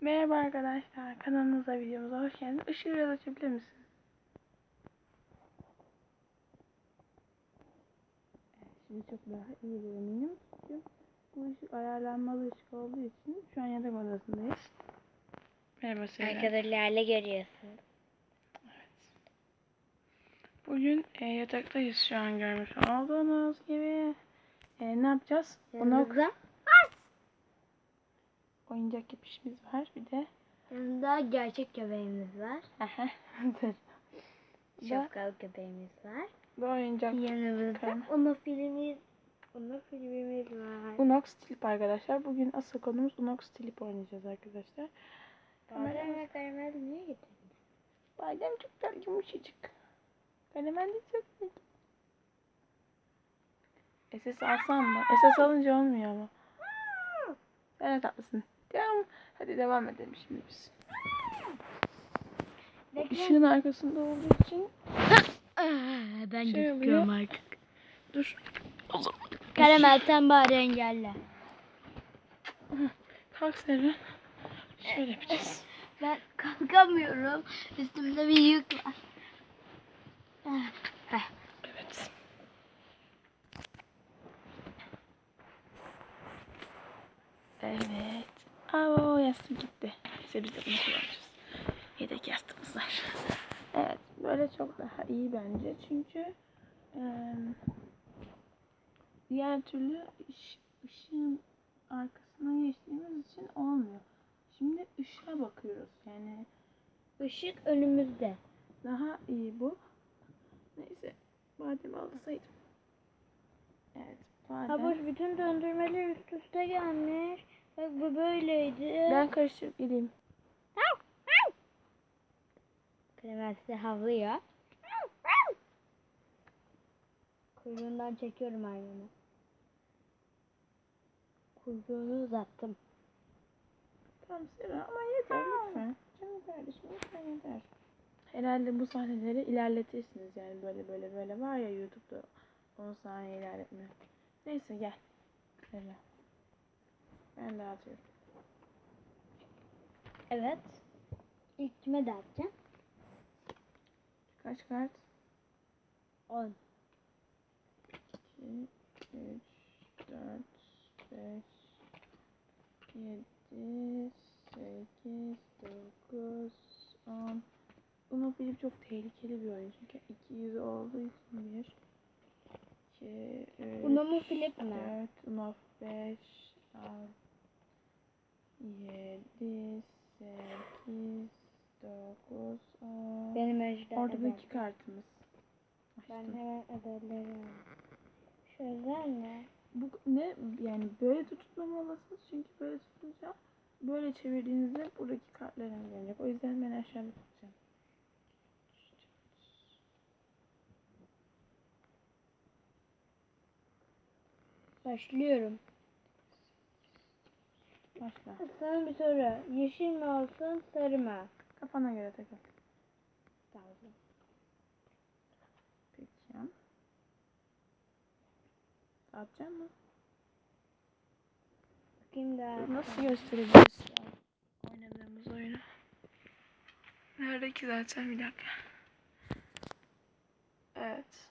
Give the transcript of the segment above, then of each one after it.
Merhaba arkadaşlar, kanalımıza videomuza hoş geldiniz. Işığı biraz açabilir misin? Evet, şimdi çok daha iyi bir eminim. Çünkü bu ışık ayarlanmalı ışık olduğu için şu an yatak odasındayız. Merhaba Seyran. Arkadaşlarla görüyorsun. Bugün e, yataktayız şu an görmüş olduğunuz gibi. E, ne yapacağız? Bunu Yanımızda, oyuncak yapışımız var bir de. yanımda gerçek köpeğimiz var. Şapkalı köpeğimiz var. Bu oyuncak Yanımızda. Uno filmimiz, Uno filmimiz var. Unox Stilip arkadaşlar. Bugün asıl konumuz Unox Stilip oynayacağız arkadaşlar. Badem ve karamel niye getirdin? Badem çok güzel yumuşacık. Karamel de çok güzel. SS alsam mı? SS alınca olmuyor ama. Sen de tatlısın. Tamam. Hadi devam edelim şimdi biz. Bekle. Işığın arkasında olduğu için ben Şey oluyor. artık. dur. O zaman. Karamel sen bari engelle. Kalk Serra. Şöyle yapacağız. Ben kalkamıyorum. Üstümde bir yük var. Ah. Evet. Evet. Aa, yastık gitti. Neyse biz de bunu kullanacağız. Yedek yastığımız var. Evet. Böyle çok daha iyi bence. Çünkü eee, diğer türlü ış, ışığın arkasına geçtiğimiz için olmuyor. Şimdi ışığa bakıyoruz. Yani Işık önümüzde. daha iyi bu. Neyse. Badem alsaydım. Evet. Badem. Habuş bütün döndürmeler üst üste gelmiş. Bu böyleydi. Ben karıştırıp geleyim. Kremel size havlıyor. Kuyruğundan çekiyorum hayvanı. Kuyruğunu uzattım. Tamam Sera ama yeter lütfen. Canım kardeşim lütfen yeter. Herhalde bu sahneleri ilerletirsiniz yani böyle böyle böyle var ya YouTube'da 10 saniye ilerletme. Neyse gel. Sera. Ben dağıtıyorum. Evet. İlk kime dağıtacağım? Kaç kart? 10. 2, 3, 4, 5, 7, 8, 9, 10. Uno Flip çok tehlikeli bir oyun çünkü 200 olduğu için 1, 2, 3, Uno mu Flip mi? 4, Uno 5, 6, 7, 8, 9, 10. Benim ejder. Orada da eder. iki kartımız. Ben hemen ederleri alayım. Şöyle ne? Bu ne yani böyle tutmamalısınız çünkü böyle tutunca böyle çevirdiğinizde buradaki kartlar gelecek. O yüzden ben aşağıda tutacağım. Başlıyorum. Başla. Sana bir soru. Yeşil mi olsun, sarı mı? Kafana göre takıl. Tamam. Peki. Atacağım mı? Bakayım da. Nasıl göstereceğiz an oynadığımız oyunu? Nerede ki zaten bir dakika. Evet.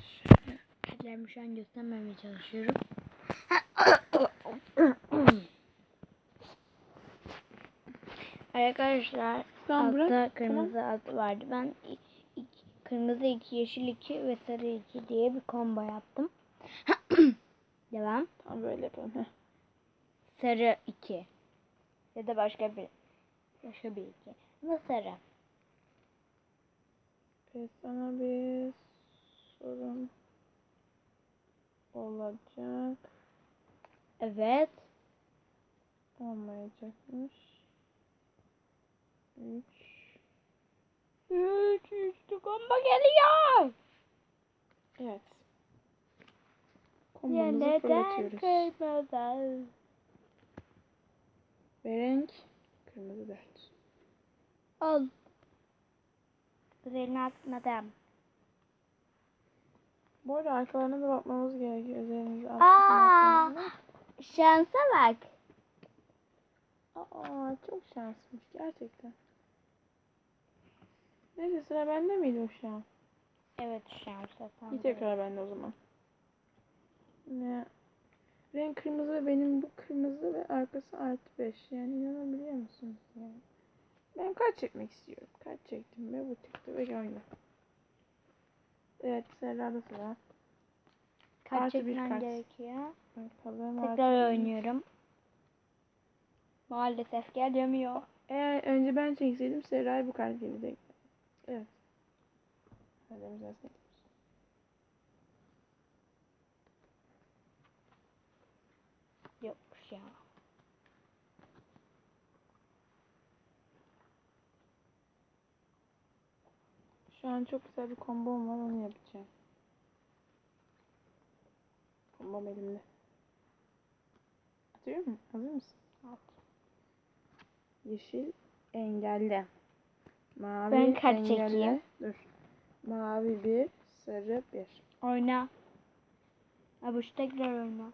Şöyle. Ellerimi şu an göstermemeye çalışıyorum. Arkadaşlar Tamam bırak. altta kırmızı altı vardı. Ben i- iki, kırmızı iki, yeşil iki ve sarı iki diye bir combo yaptım. Devam. Tamam böyle yapalım. Heh. Sarı iki. Ya da başka bir başka bir iki. Ama sarı. Peki sana bir sorum olacak. Evet. Olmayacakmış. 3 Üç, üçlü combo geliyor. Evet. Neden fırlatıyoruz. kırmızı? Ve renk kırmızı 4. Al. Üzerine atmadım. Bu arada arkalarına da bakmamız gerekiyor. Üzerinize Aa! Şansa bak. Aa çok şanslıymış gerçekten. Neyse sıra bende miydi o şu an? Evet şu an zaten. Bir tekrar bende o zaman. Ne? Renk kırmızı benim bu kırmızı ve arkası artı 5. Yani inanabiliyor musunuz yani? Ben kaç çekmek istiyorum? Kaç çektim ve bu çıktı ve öyle. Evet Serra'da sıra. Kaç Artı bir çekmen kart. gerekiyor? Bakalım Tekrar bir. oynuyorum. Maalesef gelemiyor. Eğer önce ben çekseydim Serra'ya bu kart gelecekti. Evet. Hadi imzasını Yokmuş ya. Şu an çok güzel bir kombom var onu yapacağım. Kombom elimde. Atıyor mu? Hazır mısın? At. Yeşil engelli. Mavi Ben kart çekeyim. Dur. Mavi bir, sarı bir. Oyna. Abuş tekrar oyna.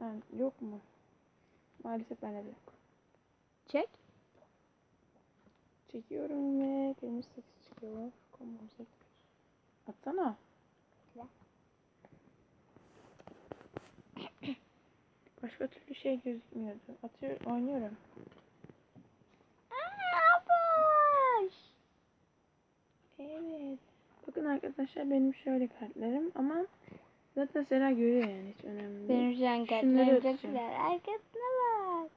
Ha, yok mu? Maalesef bende de yok. Çek. Çekiyorum ve kırmızı sekiz çıkıyor. Kombom sekiz. Atsana. Bekle. Başka türlü şey gözükmüyordu. Atıyor, oynuyorum. Abuş. Evet. Bakın arkadaşlar benim şöyle kartlarım ama zaten Sera görüyor yani hiç önemli değil. Benim şu an kartlarım çok güzel. Arkasına bak.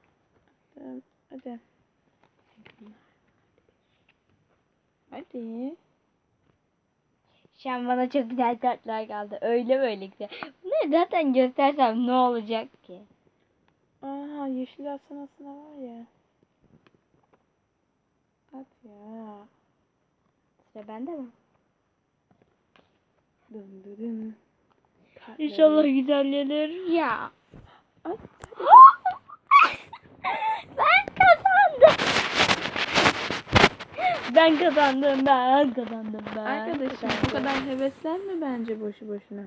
Tamam, Hadi. Hadi. Şu an bana çok güzel kartlar kaldı. Öyle böyle güzel. Bunları zaten göstersem ne olacak ki? Aha yeşil atsan aslında var ya. At ya. Sıra bende mi? Dın dın dın. İnşallah güzel gelir. Ya. Ben kazandım. Ben kazandım, ben kazandım, ben. Arkadaşlar bu kazandım. kadar heveslenme bence boşu boşuna.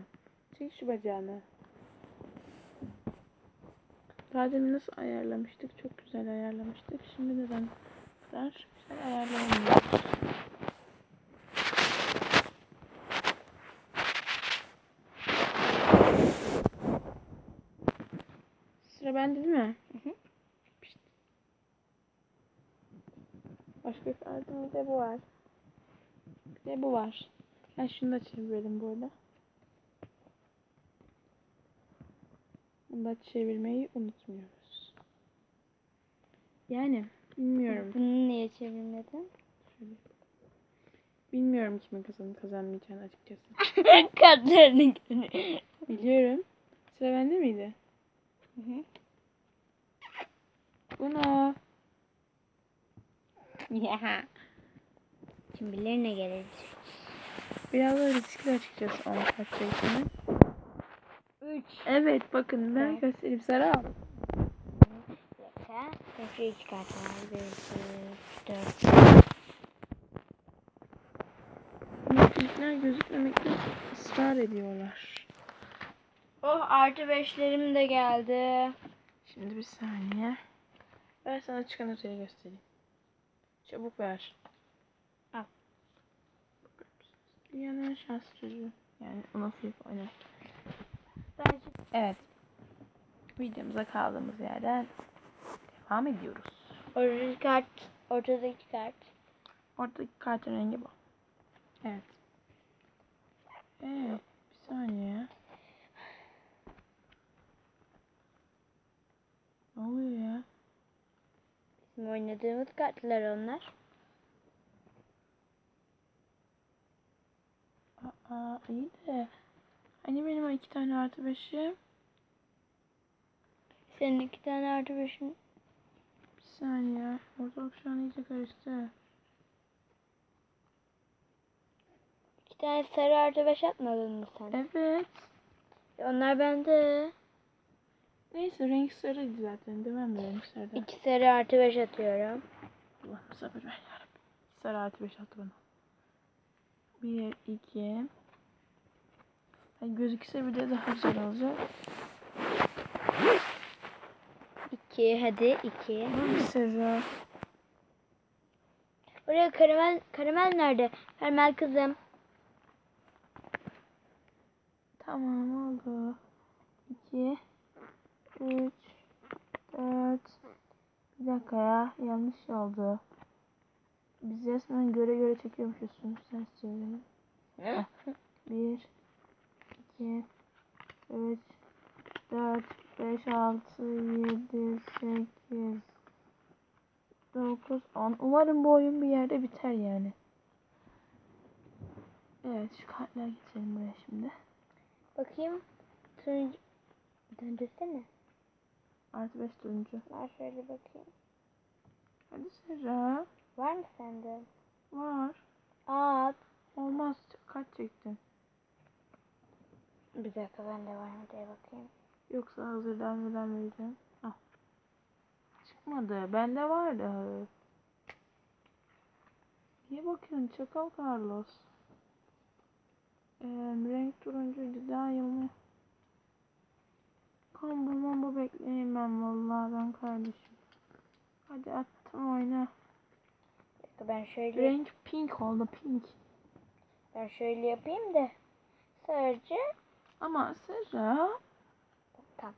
Çek şu bacağını. Daha demin nasıl ayarlamıştık? Çok güzel ayarlamıştık. Şimdi neden kadar güzel ayarlayamıyoruz? Sıra bende değil mi? Hı hı. Pişt. Başka bir de bu var. Bir de bu var. Ben şunu da çevirelim bu arada. Bunu da çevirmeyi unutmuyoruz. Yani bilmiyorum. Bunu niye çevirmedin? Şöyle. Bilmiyorum kimin kazanıp kazanmayacağını açıkçası. Kartlarını. Biliyorum. Sıra bende miydi? Hı hı. Uno. Ya. Kim bilir ne gelir. Biraz da riskli açıkçası onu kart çekmenin. 3. Evet bakın ben göstereyim. Sarı al. İki kart var. 1, 2, 4. Ama Filipler gözükmemekte ısrar ediyorlar. Oh artı beşlerim de geldi. Şimdi bir saniye. Ver sana çıkan öteye göstereyim. Çabuk ver. Al. Dünyanın en şanslı çocuğu. Yani ona flip oynar. Ben Evet. Videomuza kaldığımız yerden devam ediyoruz. Oradaki kart, ortadaki kart. Ortadaki kartın rengi bu. Evet. Evet. Bir saniye. Ne oluyor ya? Bizim oynadığımız kartlar onlar. Aa iyi de. Hani benim iki tane artı beşim? Senin iki tane artı beşin. Bir saniye. Ortalık şu an iyice karıştı. İki tane sarı artı beş atmadın mı sen? Evet. Onlar bende. Neyse renk sarıydı zaten. Demem de renk sarı. İki sarı artı beş atıyorum. Allah sabır ver yarabbim. Sarı artı beş attı bana. Bir, iki. Ay gözükse bir de daha güzel olacak. 2 hadi 2. Dur Serra. Oraya karamel karamel nerede? Karamel kızım. Tamam oldu. 2 3 4 Bir dakika ya yanlış oldu. Biz resmen göre göre çekiyormuşuz. Sen çevirelim. 1 2 3 4 5 6 7 8 9 10 Umarım bu oyun bir yerde biter yani. Evet şu kartlar getirelim buraya şimdi. Bakayım. Turuncu. Döndürsene. Artı 5 turuncu. Ver şöyle bakayım. Hadi Serra. Var mı sende? Var. Aa. Olmaz. Kaç çektin? Bir dakika bende var mı diye bakayım. Yoksa hazırdan neden vereceğim? Al. Çıkmadı. Bende vardı. Niye bakıyorsun? Çakal Carlos. Ee, renk turuncuydu. Daha yılmıyor. Combo mambo bekleyeyim ben vallahi ben kardeşim. Hadi attım oyna. Dakika ben şöyle Renk pink oldu pink. ben şöyle yapayım da. Sadece Ama Serra Tamam.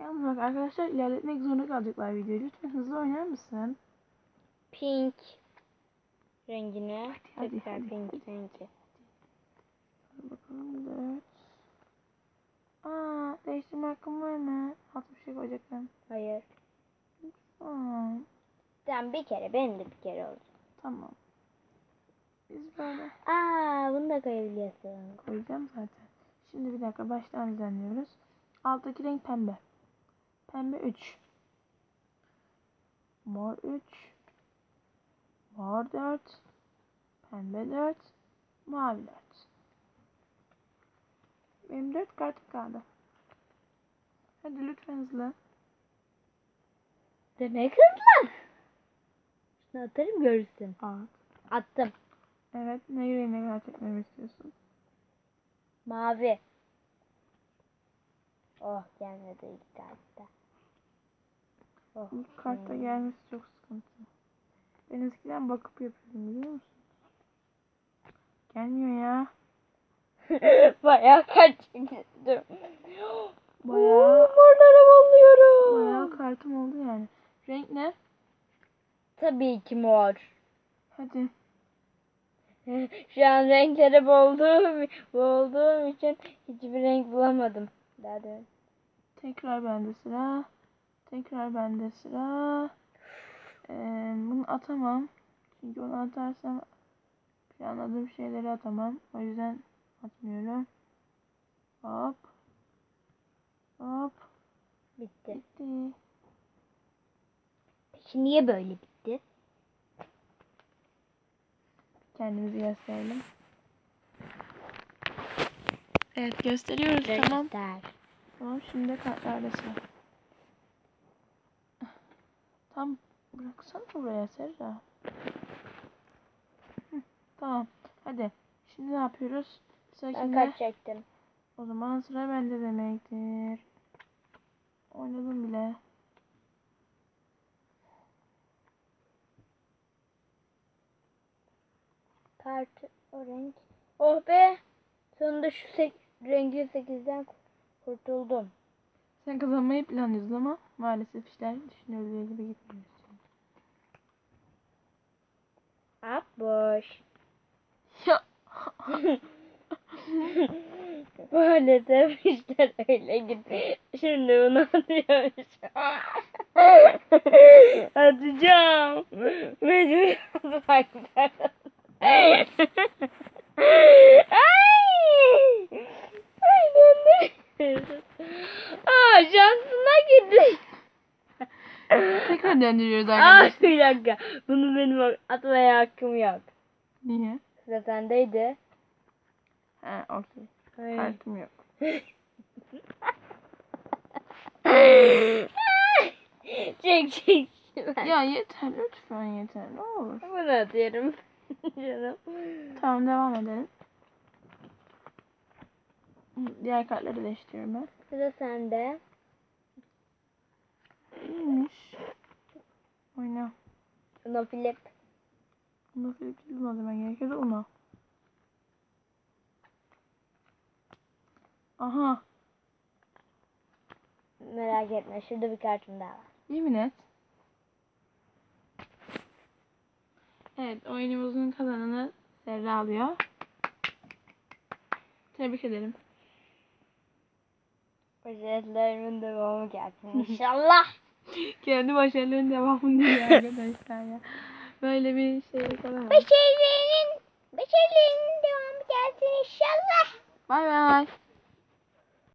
Yalnız bak arkadaşlar ilerletmek zorunda kalacaklar videoyu. Lütfen hızlı oynar mısın? pink rengine hadi, tekrar hadi, pink rengi. Bakalım dört. Aa değiştirme hakkım var mı? Altı bir şey koyacaktım. Hayır. Aa, Tamam bir kere benim de bir kere oldu. tamam. Biz böyle Aa bunu da koyabiliyorsun. koyacağım zaten. Şimdi bir dakika baştan düzenliyoruz. Alttaki renk pembe. Pembe 3. Mor 3. Mor 4. Pembe 4. Mavi 4. Benim 4 kartım kaldı. Hadi lütfen hızlı. Demek hızlı. Şunu atarım görürsün. At. Attım. Evet. Ne yüreğine çekmemi istiyorsun? Mavi. Oh gelmedi ilk kartta. Oh. İlk kartta hmm. gelmesi çok sıkıntı. Ben eskiden bakıp yapıyordum biliyor musun? Gelmiyor ya. Bayağı kaçtım. Bayağı Morlarım alıyorum. bayağı kartım oldu yani. Renk ne? Tabii ki mor. Hadi. Şu an renklere boğulduğum, boğulduğum için hiçbir renk bulamadım. Da Tekrar bende sıra. Tekrar bende sıra. Ee, bunu atamam. Çünkü onu atarsam planladığım şeyleri atamam. O yüzden atmıyorum. Hop. Hop. bitti. Bitti. Peki niye böyle bitti? Kendimizi gösterelim. Evet gösteriyoruz tamam. Renkler. Tamam şimdi de kartlarda sıra. Tam bıraksana buraya Serra. Tamam hadi. Şimdi ne yapıyoruz? Sıra Ben kimde? kaç çektim? O zaman sıra bende demektir. Oynadım bile. Kart o renk. Oh be. Sonunda şu sek rengi 8'den kurtuldum. Sen kazanmayı planlıyordun ama maalesef işler düşünüldüğü gibi gitmiyor. At boş. Ya Maalesef işler öyle gitti. Şimdi bunu atıyormuş. Atacağım. Mecbur atmaktan. Ay! Ay döndürüyorsun. Aa şansına gitti. tekrar döndürüyoruz Aa arkadaşlar. bir dakika. Bunu benim atmaya hakkım yok. Niye? Sıra sendeydi. Ha okey. Kartım yok. çek çek. Ya yeter lütfen yeter ne olur. Bunu atıyorum. Canım. Tamam devam edelim. Diğer kartları değiştiriyorum ben. Sıra sende. İyiymiş. Oyna. Uno Flip. Bunu Filip bulmam gerekiyordu onu. Aha. Merak etme. Şurada bir kartım daha var. Yemin et. Evet oyunumuzun kazananı Serra alıyor. Tebrik ederim. Başarılarımın devamı gelsin inşallah. Kendi başarılarının devamını diyor arkadaşlar ya. Böyle bir şey yapamam. Başarılarının, başarılarının devamı gelsin inşallah. Bay bay.